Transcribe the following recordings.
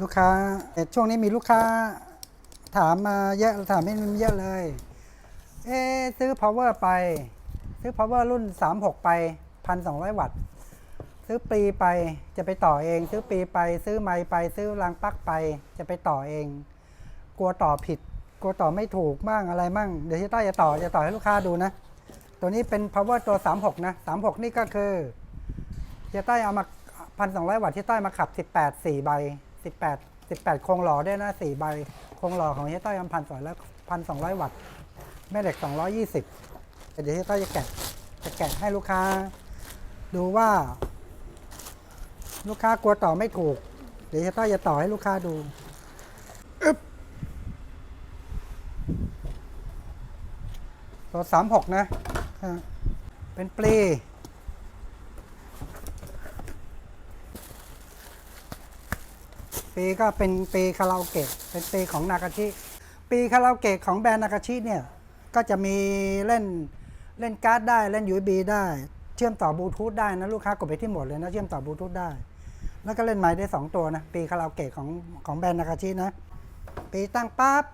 ลูกค้าเอ่ช่วงนี้มีลูกค้าถามมาเยอะถามไม่เยอะเลย เอ๊ซื้อ power ไป ซื้อ power รุ่น 36 ไป 1,200 วัตต์ ซื้อปรีไปจะไปต่อเอง ซื้อปรีไป ซื้อไม้ไป ซื้อรางปลั๊กไปจะไปต่อเอง กลัวต่อผิด กลัวต่อไม่ถูกมั่งอะไรมั่งเดี๋ยวที่ต้จะต่อจะต่อให้ลูกค้าดูนะ ตัวนี้เป็น power ตัว 36 นะ 36 นี่ก็คือจะต้เอามา 1,200 วัตต์ที่ต้มาขับ 18 4 ใบ 18 18โครงหล่อด้วยนะ4ใบโครงหล่อของเฮียต้อยพันสองแล้วพันสองร้อยวัตต์แม่เหล็ก 220 เดี๋ยวเฮียต้อยจะแกะจะแกะให้ลูกค้า ดูว่า ลูกค้ากลัวต่อไม่ถูก เดี๋ยวเฮียต้อยจะต่อให้ลูกค้าดูอึ๊บตัวสามหกนะฮะเป็นปลี ปีก็เป็นปีคาราโอเกะเป็นปีของนากาชิ ปีคาราโอเกะของแบรนด์นากาชิเนี่ยก็จะมีเล่นเล่นการ์ดได้เล่น USB ได้ เชื่อมต่อบลูทูธได้นะลูกค้ากดไปที่หมดเลยนะเชื่อมต่อบลูทูธได้ แล้วก็เล่นไม้ได้ 2 ตัวนะปีคาราโอเกะของของแบรนด์นากาชินะปีตั้งปั๊บ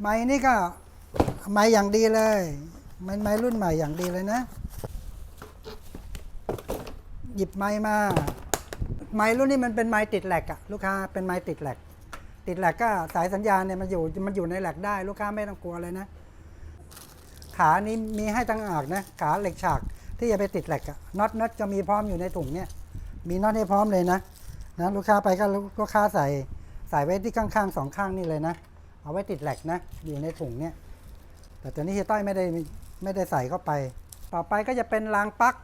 ไม้นี่ก็ไม้อย่างดีเลยไม้ไม้รุ่นใหม่อย่างดีเลยนะ หยิบไม้มา ไม้รุ่นนี้มันเป็นไม้ติดแหลกอะลูกค้าเป็นไม้ติดแหลก ติดแหลกก็สายสัญญาณเนี่ยมันอยู่มันอยู่ในแหลกได้ลูกค้าไม่ต้องกลัวเลยนะ ขานี้มีให้ตั้งอากนะขาเหล็กฉากที่จะไปติดแหลกอะน็อตน็อตจะมีพร้อมอยู่ในถุงเนี่ยมีน็อตให้พร้อมเลยนะนะลูกค้าไปก็ลูกค้าใส่ใส่ไว้ที่ข้างๆสองข้างนี่เลยนะ เอาไว้ติดแหลกนะอยู่ในถุงเนี่ยแต่ตัวนี้เฮียต้อยไม่ได้ไม่ได้ใส่เข้าไป ต่อไปก็จะเป็นรางปลั๊ก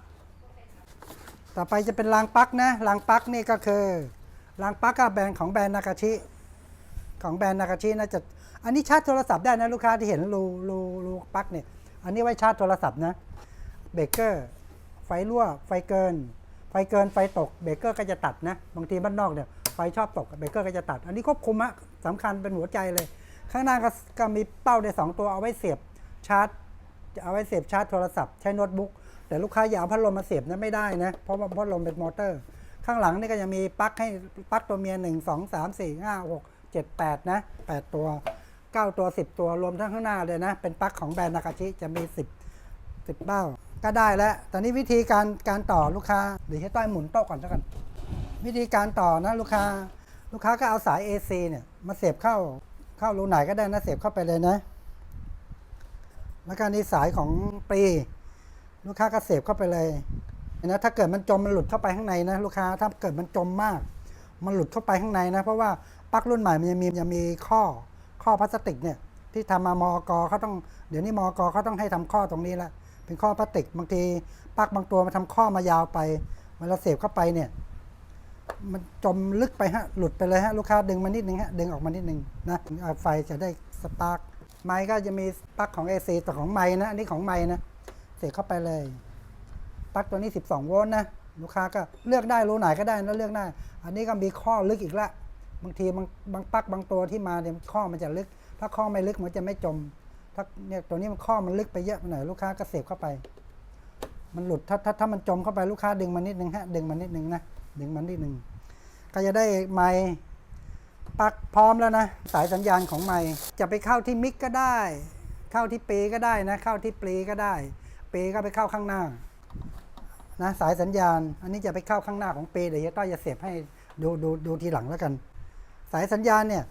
ต่อไปจะเป็นรางปลั๊กนะรางปลั๊กนี่ก็คือรางปลั๊กก็แบรนด์ของแบรนด์นากาชิ ของแบรนด์นากาชินะจะอันนี้ชาร์จโทรศัพท์ได้นะลูกค้าที่เห็นรูรูรูปลั๊กเนี่ยอันนี้ไว้ชาร์จโทรศัพท์นะเบรกเกอร์ไฟรั่วไฟเกิน ไฟเกินไฟตกเบรกเกอร์ก็จะตัดนะบางทีบ้านนอกเนี่ยไฟชอบตกเบรกเกอร์ก็จะตัด อันนี้ควบคุมอะสำคัญเป็นหัวใจเลย ข้างหน้าก็ก็มีเป้าได้สองตัวเอาไว้เสียบชาร์จเอาไว้เสียบชาร์จโทรศัพท์ใช้โน้ตบุ๊ก แต่ลูกค้าอย่าเอาพัดลมมาเสียบนั้นไม่ได้นะ เพราะว่าพัดลมเป็นมอเตอร์ ข้างหลังนี่ก็จะมีปลั๊กให้ปลั๊กตัวเมีย 1 2 3 4 5 6 7 8 นะ 8 ตัว 9 ตัว 10 ตัวรวมทั้งข้างหน้าเลยนะ เป็นปลั๊กของแบรนด์นากาชิจะมี 10 10เบ้า ก็ได้แล้ว ตอนนี้วิธีการการต่อลูกค้าเดี๋ยวให้ต้อยหมุนโต๊ะก่อนแล้วกัน วิธีการต่อนะลูกค้า ลูกค้าก็เอาสาย AC เนี่ยมาเสียบเข้าเข้ารูไหนก็ได้นะเสียบเข้าไปเลยนะ แล้วก็นี่สายของปรี ลูกค้าก็เสียบเข้าไปเลยนะถ้าเกิดมันจมมันหลุดเข้าไปข้างในนะลูกค้าถ้าเกิดมันจมมาก มันหลุดเข้าไปข้างในนะ เพราะว่าปลั๊กรุ่นใหม่มันจะมีจะมีข้อข้อพลาสติกเนี่ยที่ทำมามอกเขาต้องเดี๋ยวนี้มอกเขาต้องให้ทำข้อตรงนี้ละเป็นข้อพลาสติกบางทีปลั๊กบางตัวมาทำข้อมายาวไปเวลาเสียบเข้าไปเนี่ย มันจมลึกไปฮะหลุดไปเลยฮะลูกค้าดึงมานิดนึงฮะดึงออกมานิดนึงนะไฟจะได้สปาร์กไม้ก็จะมีปลั๊กของ AC แต่ของไม้นะอันนี้ของไม้นะ เสียบเข้าไปเลย ปลั๊กตัวนี้ 12 โวลต์นะ ลูกค้าก็เลือกได้รู้ไหนก็ได้นะเลือกได้ อันนี้ก็มีข้อลึกอีกละ บางทีบางบางปลั๊กบางตัวที่มาเนี่ยข้อมันจะลึก ถ้าข้อไม่ลึกมันจะไม่จม ถ้าเนี่ยตัวนี้มันข้อมันลึกไปเยอะหน่อยลูกค้าก็เสียบเข้าไป มันหลุดถ้าถ้าถ้ามันจมเข้าไปลูกค้าดึงมันนิดนึงฮะ ดึงมันนิดนึงนะ ดึงมันนิดนึง ก็จะได้ไม้ปลั๊กพร้อมแล้วนะ สายสัญญาณของไม้จะไปเข้าที่มิกก็ได้ เข้าที่ปีก็ได้นะ เข้าที่ปลีก็ได้ ปก็ไปเข้าข้างหน้านะสายสัญญาณ อันนี้จะไปเข้าข้างหน้าของเปเดี๋ยวเฮียต้อยจะเสียบให้ดูดูดูทีหลังแล้วกัน สายสัญญาณเนี่ย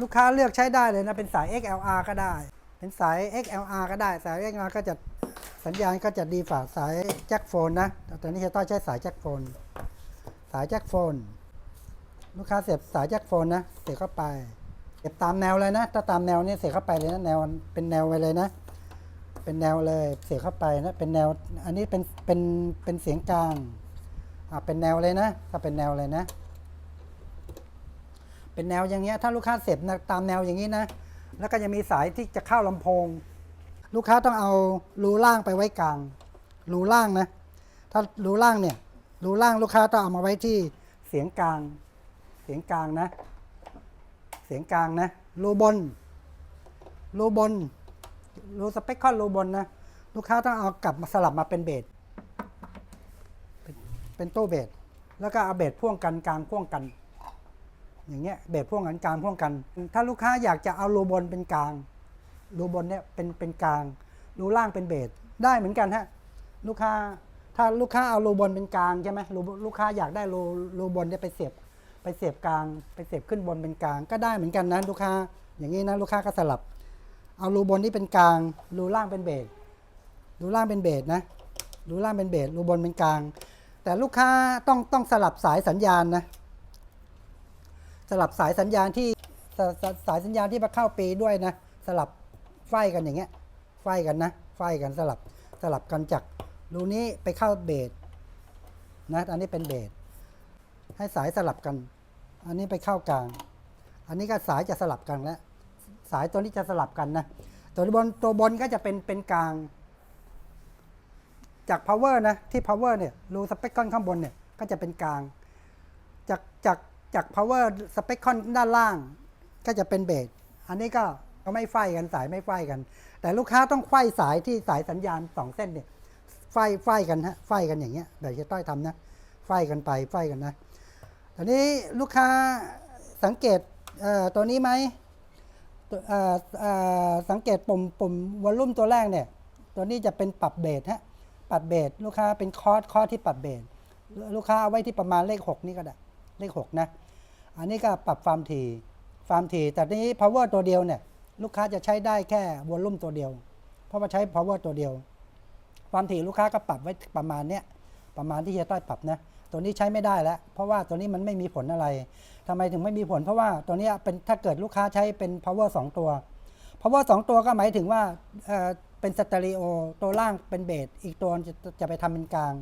ลูกค้าเลือกใช้ได้เลยนะ เป็นสาย XLR ก็ได้ เป็นสาย XLR ก็ได้ สาย XLR ก็จะสัญญาณก็จะดีฝ่าสายแจ็คโฟนนะแต่นนี้เฮียต้อยใช้สายแจ็คโฟน สายแจ็คโฟน ลูกค้าเสียบสายแจ็คโฟนนะ เสียบเข้าไป เสียบตามแนวเลยนะ ถ้าตามแนวนี้เสียบเข้าไปเลยนะ แนวเป็นแนวไปเลยนะ เป็นแนวเลยเสียบเข้าไปนะเป็นแนวอันนี้เป็นเป็นเป็นเสียงกลางอ่าเป็นแนวเลยนะถ้าเป็นแนวเลยนะ เป็นแนวอย่างเงี้ยถ้าลูกค้าเสียบนะตามแนวอย่างนี้นะ แล้วก็จะมีสายที่จะเข้าลำโพง ลูกค้าต้องเอารูล่างไปไว้กลางรูล่างนะ ถ้ารูล่างเนี่ยรูล่างลูกค้าต้องเอามาไว้ที่เสียงกลาง เสียงกลางนะ เสียงกลางนะรูบนรูบน รูสเปคคอนรูบนนะ ลูกค้าต้องเอากลับมาสลับมาเป็นเบสเป็นตู้เบสแล้วก็เอาเบสพ่วงกันกลางพ่วงกัน อย่างเงี้ยเบสพ่วงกันกลางพ่วงกัน ถ้าลูกค้าอยากจะเอารูบนเป็นกลางรูบนเนี่ยเป็นเป็นกลางรูล่างเป็นเบสได้เหมือนกันฮะลูกค้าถ้าลูกค้าเอารูบนเป็นกลางใช่ไหมรูลูกค้าอยากได้รูรูบนเนี่ยไปเสียบไปเสียบกลาง ไปเสียบขึ้นบนเป็นกลางก็ได้เหมือนกันนะลูกค้าอย่างนี้นะลูกค้าก็สลับ เอารูบนที่เป็นกลาง รูล่างเป็นเบสรูล่างเป็นเบสนะ รูล่างเป็นเบสรูบนเป็นกลาง แต่ลูกค้าต้องต้องสลับสายสัญญาณนะ สลับสายสัญญาณที่สสสายสัญญาณที่มาเข้าปีด้วยนะ สลับไฟกันอย่างเงี้ย ไฟกันนะ ไฟกันสลับสลับกันจากรูนี้ไปเข้าเบสนะ อันนี้เป็นเบสให้สายสลับกัน อันนี้ไปเข้ากลาง อันนี้ก็สายจะสลับกันแล้ว สายตัวนี้จะสลับกันนะ ตัวบนตัวบนก็จะเป็นเป็นกลาง จาก power นะ ที่ power เนี่ยรูสเปกคอนข้างบนเนี่ยก็จะเป็นกลาง จากจากจาก power สเปกคอนด้านล่าง ก็จะเป็นเบสอันนี้ก็ก็ไม่ไฟกันสายไม่ไฟกัน แต่ลูกค้าต้องไฟสายที่สายสัญญาณสองเส้นเนี่ยไฟไฟกันฮะไฟกันอย่างเงี้ยแบบจะต้อยทำนะไฟกันไปไฟกันนะตอนนี้ลูกค้าสังเกตเตัวนี้ไหม สังเกตปุ่มปุ่มวอลลุ่มตัวแรกเนี่ย ตัวนี้จะเป็นปรับเบสฮะปรับเบสลูกค้าเป็นคอร์สคอร์สที่ปรับเบสลูกค้าเอาไว้ที่ประมาณเลข 6 นี่ก็ได้เลข 6 นะ อันนี้ก็ปรับความถี่ความถี่แต่ทีนี้ power ตัวเดียวเนี่ย ลูกค้าจะใช้ได้แค่วอลลุ่มตัวเดียว เพราะว่าใช้ power ตัวเดียว ความถี่ลูกค้าก็ปรับไว้ประมาณเนี้ยประมาณที่เฮียต้อยปรับนะ ตัวนี้ใช้ไม่ได้แล้ว เพราะว่าตัวนี้มันไม่มีผลอะไรทำไมถึงไม่มีผล เพราะว่าตัวนี้เป็นถ้าเกิดลูกค้าใช้เป็น power 2 ตัว power 2 ตัวก็หมายถึงว่าเป็นสเตอริโอตัวล่างเป็นเบสอีกตัวจะจะไปทำเป็นกลาง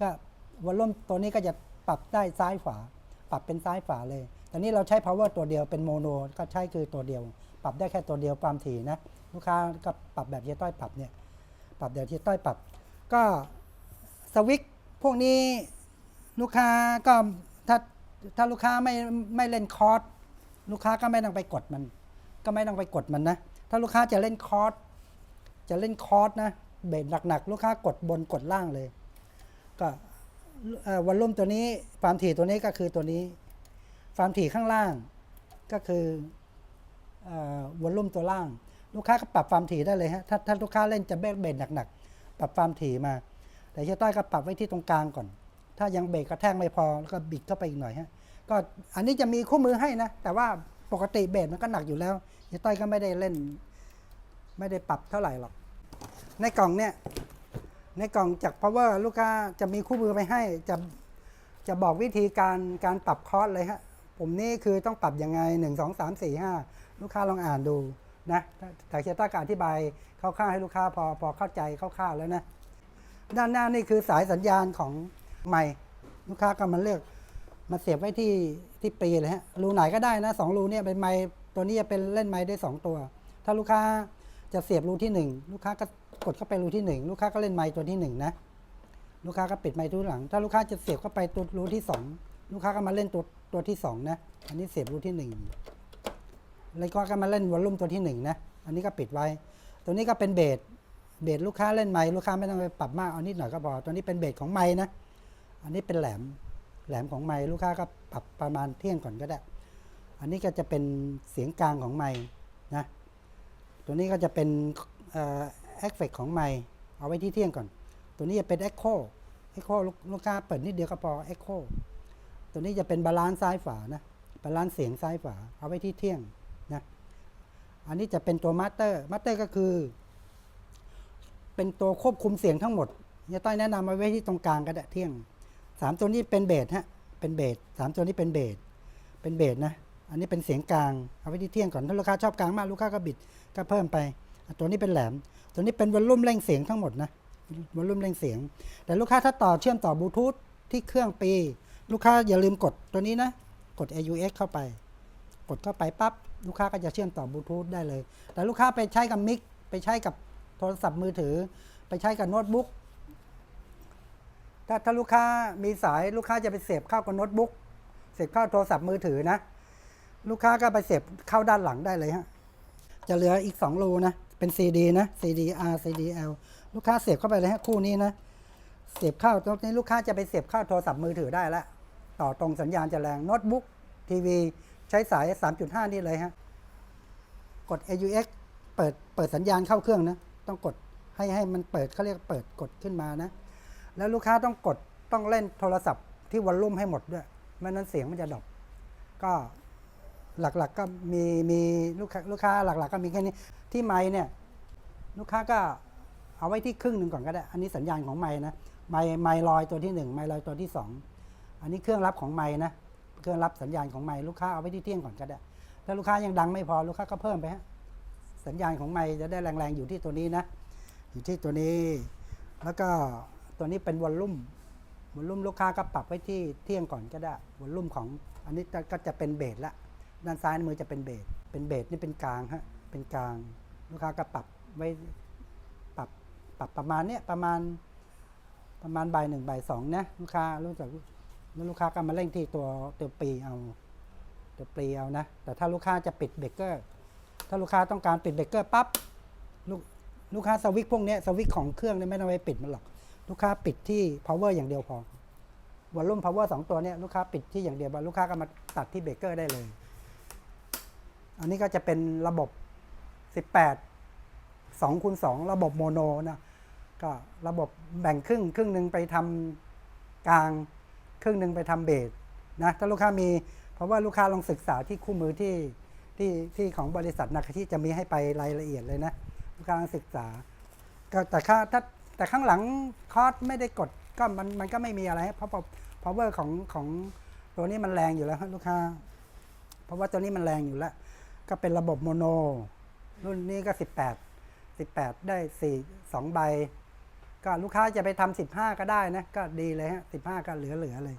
ก็วอลลุ่มตัวนี้ก็จะปรับได้ซ้ายขวาปรับเป็นซ้ายขวาเลยตอนนี้เราใช้ power ตัวเดียวเป็นโมโนก็ใช้คือตัวเดียว ปรับได้แค่ตัวเดียวความถี่นะลูกค้าก็ปรับแบบเฮียต้อยปรับเนี่ยปรับแบบเฮียต้อยปรับ ก็สวิตช์พวกนี้ ลูกค้าก็ถ้าถ้าลูกค้าไม่ไม่เล่นคอร์สลูกค้าก็ไม่ต้องไปกดมัน ก็ไม่ต้องไปกดมันนะ ถ้าลูกค้าจะเล่นคอร์สจะเล่นคอร์สนะเบสหนักๆ ลูกค้ากดบนกดล่างเลย ก็วอลลุ่มตัวนี้ความถี่ตัวนี้ก็คือตัวนี้ความถี่ข้างล่างก็คืออวอลลุ่มตัวล่าง ลูกค้าก็ปรับความถี่ได้เลยฮะถ้าถ้าลูกค้าเล่นจะเบสเบสหนักๆ ปรับความถี่มา แต่เชต้อยก็ปรับไว้ที่ตรงกลางก่อน ถ้ายังเบรกกระแทกไม่พอแล้วก็บิดเข้าไปอีกหน่อยฮะก็อันนี้จะมีคู่มือให้นะ แต่ว่าปกติเบสมันก็หนักอยู่แล้วเชต้อยก็ไม่ได้เล่น ไม่ได้ปรับเท่าไหร่หรอก ในกล่องเนี่ย ในกล่องจาก power ลูกค้าจะมีคู่มือไปให้จะจะบอกวิธีการการปรับคอร์สเลยฮะผมนี่คือต้องปรับยังไง 1 2 3 4 5 ลูกค้าลองอ่านดูนะแต่เชต้อยก็อธิบายคร่าวๆให้ลูกค้าพอพอเข้าใจคร่าวๆแล้วนะ ด้านหน้านี่คือสายสัญญาณของ ไมค์ลูกค้าก็มาเลือกมาเสียบไว้ที่ที่ปีเลยฮะรูไหนก็ได้นะสองรูเนี่ยเป็นไมค์ตัวนี้จะเป็นเล่นไมค์ได้สองตัว ถ้าลูกค้าจะเสียบรูที่หนึ่งลูกค้าก็กดเข้าไปรูที่หนึ่งลูกค้าก็เล่นไมค์ตัวที่หนึ่งนะ ลูกค้าก็ปิดไมค์ตัวหลัง ถ้าลูกค้าจะเสียบเข้าไปตัวรูที่สองลูกค้าก็มาเล่นตัวตัวที่สองนะ อันนี้เสียบรูที่หนึ่งแล้วก็มาเล่นวอลลุ่มตัวที่หนึ่งนะ อันนี้ก็ปิดไว้ ตัวนี้ก็เป็นเบสเบสลูกค้าเล่นไม้ลูกค้าไม่ต้องไปปรับมากเอานิดหน่อยก็พอตัวนี้เป็นเบสของไม้นะ อันนี้เป็นแหลมแหลมของไม้ลูกค้าก็ปรับประมาณเที่ยงก่อนก็ได้ อันนี้ก็จะเป็นเสียงกลางของไม้นะ ตัวนี้ก็จะเป็นเอฟเฟกของไม้เอาไว้ที่เที่ยงก่อน ตัวนี้จะเป็นเอ็กโคเอ็กโคลูกค้าเปิดนิดเดียวก็พอเอ็กโคตัวนี้จะเป็นบาลานซ์ซ้ายฝานะ บาลานซ์เสียงซ้ายฝาเอาไว้ที่เที่ยงนะ อันนี้จะเป็นตัวมาสเตอร์ มาสเตอร์ก็คือ เป็นตัวควบคุมเสียงทั้งหมดเฮียต้อยแนะนำมาไว้ที่ตรงกลางก็ได้เที่ยง สามตัวนี้เป็นเบสฮะเป็นเบสสามตัวนี้เป็นเบสเป็นเบสนะ อันนี้เป็นเสียงกลางเอาไว้ที่เที่ยงก่อนถ้าลูกค้าชอบกลางมากลูกค้าก็บิดก็เพิ่มไป ตัวนี้เป็นแหลม ตัวนี้เป็นวอลลุ่มเร่งเสียงทั้งหมดนะวอลลุ่มเร่งเสียง แต่ลูกค้าถ้าต่อเชื่อมต่อบลูทูธที่เครื่องปี ลูกค้าอย่าลืมกดตัวนี้นะกด AUX เข้าไป กดเข้าไปปั๊บลูกค้าก็จะเชื่อมต่อบลูทูธได้เลย แต่ลูกค้าไปใช้กับมิกไปใช้กับโทรศัพท์มือถือ ไปใช้กับโน้ตบุ๊ก ถ้าถ้าลูกค้ามีสายลูกค้าจะไปเสียบเข้ากับโน้ตบุ๊กเสียบเข้าโทรศัพท์มือถือนะ ลูกค้าก็ไปเสียบเข้าด้านหลังได้เลยฮะจะเหลืออีก2รูนะเป็น CD นะ CD R CD L ลูกค้าเสียบเข้าไปเลยฮะคู่นี้นะเสียบเข้าตรงนี้ลูกค้าจะไปเสียบเข้าโทรศัพท์มือถือได้แล้วต่อตรงสัญญาณจะแรงโน้ตบุ๊กทีวีใช้สาย 3.5 นี่เลยฮะ กด AUX เปิดเปิดสัญญาณเข้าเครื่องนะ ต้องกดให้ให้มันเปิดเขาเรียกเปิดกดขึ้นมานะ แล้วลูกค้าต้องกดต้องเล่นโทรศัพท์ที่วอลลุ่มให้หมดด้วยไม่นั้นเสียงมันจะดรอปก็หลักๆก็มีมีลูกค้าลูกค้าหลัก ๆ ก็มีแค่นี้ที่ไม้เนี่ยลูกค้าก็เอาไว้ที่ครึ่งหนึ่งก่อนก็ได้ อันนี้สัญญาณของไม้นะไม้ไม้ลอยตัวที่หนึ่งไม้ลอยตัวที่สองอันนี้เครื่องรับของไม้นะเครื่องรับสัญญาณของไม้ลูกค้าเอาไว้ที่เที่ยงก่อนก็ได้ถ้าลูกค้ายังดังไม่พอลูกค้าก็เพิ่มไปฮะสัญญาณของไม้จะได้แรงๆอยู่ที่ตัวนี้นะอยู่ที่ตัวนี้ แล้วก็ ตัวนี้เป็นวอลลุ่มวอลลุ่มลูกค้าก็ปรับไว้ที่เที่ยงก่อนก็ได้วอลลุ่มของอันนี้ก็จะเป็นเบสละด้านซ้ายมือจะเป็นเบสเป็นเบสนี่เป็นกลางฮะเป็นกลาง ลูกค้าก็ปรับไว้ปรับปรับประมาณเนี้ยประมาณประมาณบ่ายหนึ่งบ่ายสองนะลูกค้ารู้จักแล้วลูกค้าก็มาเร่งที่ตัวตัวปีเอาตัวปีเอานะ แต่ถ้าลูกค้าจะปิดเบรกเกอร์ถ้าลูกค้าต้องการปิดเบรกเกอร์ปั๊บลูกลูกค้าสวิตพวกเนี้ยสวิตของเครื่องเนี่ยไม่ต้องไปปิดมันหรอก ลูกค้าปิดที่ power อย่างเดียวพอวอลลุ่ม power สองตัวเนี้ยลูกค้าปิดที่อย่างเดียวลูกค้าก็มาตัดที่เบรกเกอร์ได้เลย อันนี้ก็จะเป็นระบบ 18 2คูณ2ระบบโมโนนะก็ระบบแบ่งครึ่งครึ่งหนึ่งไปทำกลาง ครึ่งหนึ่งไปทำเบสนะถ้าลูกค้ามี เพราะว่าลูกค้าลองศึกษาที่คู่มือที่ที่ที่ของบริษัทนาคาที่จะมีให้ไปรายละเอียดเลยนะ ลูกค้าลองศึกษาก็แต่ค่าถ้า แต่ข้างหลังคอร์สไม่ได้กดก็มันมันก็ไม่มีอะไร เพราะ power ของของตัวนี้มันแรงอยู่แล้วลูกค้า เพราะว่าตัวนี้มันแรงอยู่แล้ว ก็เป็นระบบโมโน รุ่นนี้ก็ 18 18 ได้ 4 2 ใบ ก็ลูกค้าจะไปทำ15 ก็ได้นะ ก็ดีเลยฮะ 15 ก็เหลือๆเลย